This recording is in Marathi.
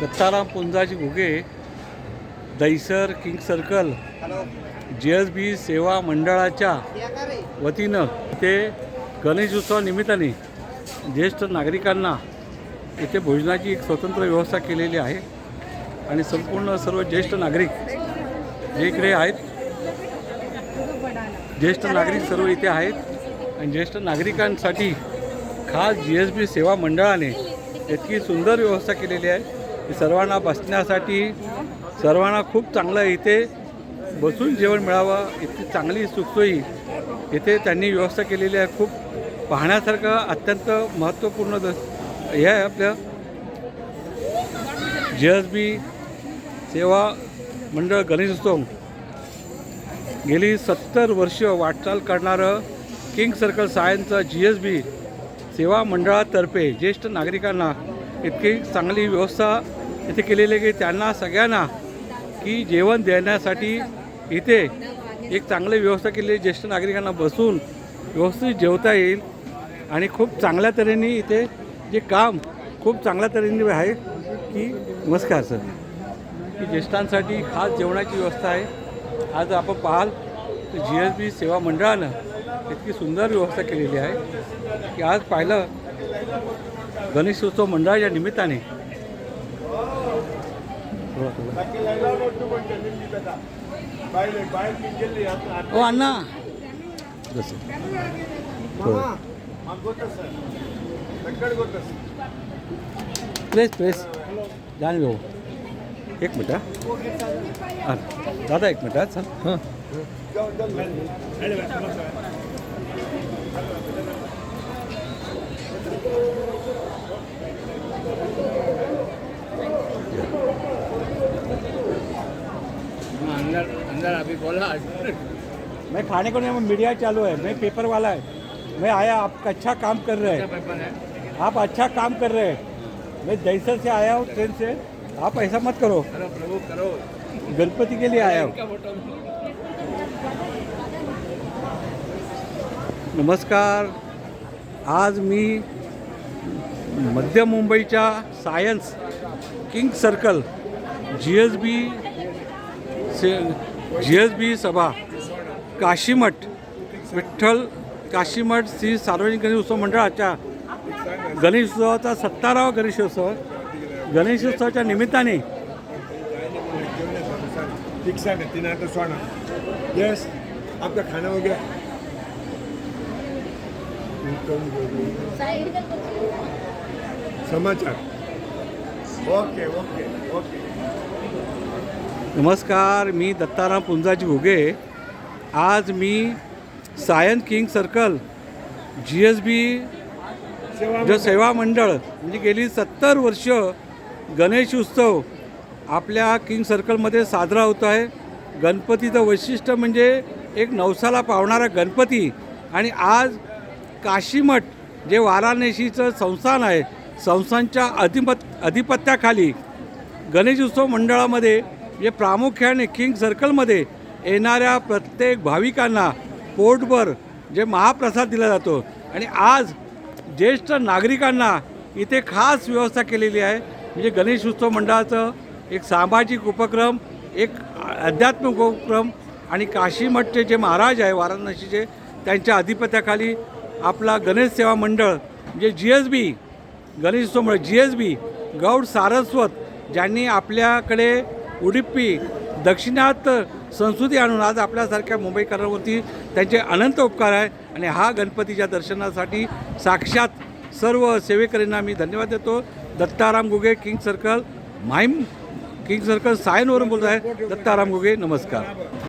Dattaram Punjaji Ghuge Dahisar king circle G S B सेवा मंडळाच्या वतीनं ते गणेश उत्सवानिमित्ताने ज्येष्ठ नागरिकांना इथे भोजनाची एक स्वतंत्र व्यवस्था केलेली आहे. आणि संपूर्ण सर्व ज्येष्ठ नागरिक जे इकडे आहेत ज्येष्ठ नागरिक सर्व इथे आहेत आणि ज्येष्ठ नागरिकांसाठी खास जी एस बी सेवा मंडळाने इतकी सुंदर व्यवस्था केलेली आहे. सर्वांना बसण्यासाठी सर्वांना खूप चांगलं इथे बसून जेवण मिळावं इतकी चांगली सुखसोयी इथे त्यांनी व्यवस्था केलेली आहे. खूप पाहण्यासारखं अत्यंत महत्त्वपूर्ण द हे आहे आपल्या जी एस बी सेवा मंडळ गणेशोत्सव गेली सत्तर वर्ष वाटचाल करणारं किंग सर्कल सायन्सचं जी एस बी सेवा मंडळातर्फे ज्येष्ठ नागरिकांना इतकी चांगली व्यवस्था इथे केलेले आहे की त्यांना सगळ्यांना की जेवण देण्यासाठी इथे एक चांगली व्यवस्था केलेली ज्येष्ठ नागरिकांना बसून व्यवस्थित जेवता येईल आणि खूप चांगल्या तऱ्हेने इथे जे काम खूप चांगल्या तऱ्हेने आहे की नमस्कार सर. की ज्येष्ठांसाठी खास जेवणाची व्यवस्था आहे. आज आपण पाहाल तर जी एस बी सेवा मंडळानं इतकी सुंदर व्यवस्था केलेली आहे की आज पाहिलं गणेशोत्सव मंडळाच्या निमित्ताने ओ अण्णा. जसं थोडं प्रेस प्रेस. जाण भाऊ. एक मिनिट हा. हा. दादा एक मिनिट हा चल. हां. अंदर अभी बोला। मैं खाने को नहीं मीडिया चालू है मैं पेपर वाला है। मैं आया आप अच्छा काम कर रहे हैं। आप अच्छा काम कर रहे हैं। मैं दैसर से आया हूँ ट्रेन से आप ऐसा मत करो। प्रभु करो। गणपति के लिए आया हूँ। नमस्कार। आज मी मध्य मुंबईच्या Sion king circle G S B से जी एस बी सभा काशीमठ विठ्ठल काशीमठ श्री सार्वजनिक गणेश उत्सव मंडळाच्या गणेशोत्सवाचा सत्तारावा गणेशोत्सव. गणेशोत्सवाच्या निमित्ताने यस आपका खाना हो समाचार. ओके ओके ओके नमस्कार मी दत्ताराम पुंजाजी घुगे. आज मी Sion king circle G S B जो सेवा मंडळ म्हणजे गेली सत्तर वर्ष गणेश उत्सव आपल्या किंग सर्कलमध्ये साजरा होतो आहे. गणपतीचं वैशिष्ट्य म्हणजे एक नवसाला पावणारा गणपती. आणि आज काशीमठ जे वाराणसीचं संस्थान आहे संस्थानच्या अधिपत अधिपत्याखाली गणेश उत्सव मंडळामध्ये जे प्रामुख्याने किंग सर्कलमध्ये येणाऱ्या प्रत्येक भाविकांना पोटभर जे महाप्रसाद दिला जातो. आणि आज ज्येष्ठ नागरिकांना इथे खास व्यवस्था केलेली आहे. म्हणजे गणेश उत्सव मंडळाचं एक सामाजिक उपक्रम एक आध्यात्मिक उपक्रम आणि काशीमठचे जे महाराज आहे वाराणसीचे त्यांच्या अधिपत्याखाली आपला गणेश सेवा मंडळ म्हणजे जी एस बी गणेश उत्सव मंडळ G S B Gaud Saraswat ज्यांनी आपल्याकडे उडुपी दक्षिणात संस्कृती आणून आज आपल्यासारख्या मुंबईकरांवरती त्यांचे अनंत उपकार आहे. आणि हा गणपतीच्या दर्शनासाठी साक्षात सर्व सेवेकरींना मी धन्यवाद देतो. Dattaram Ghuge king circle Mahim king circle सायनवरून बोलत आहे. दत्ताराम गुगे नमस्कार.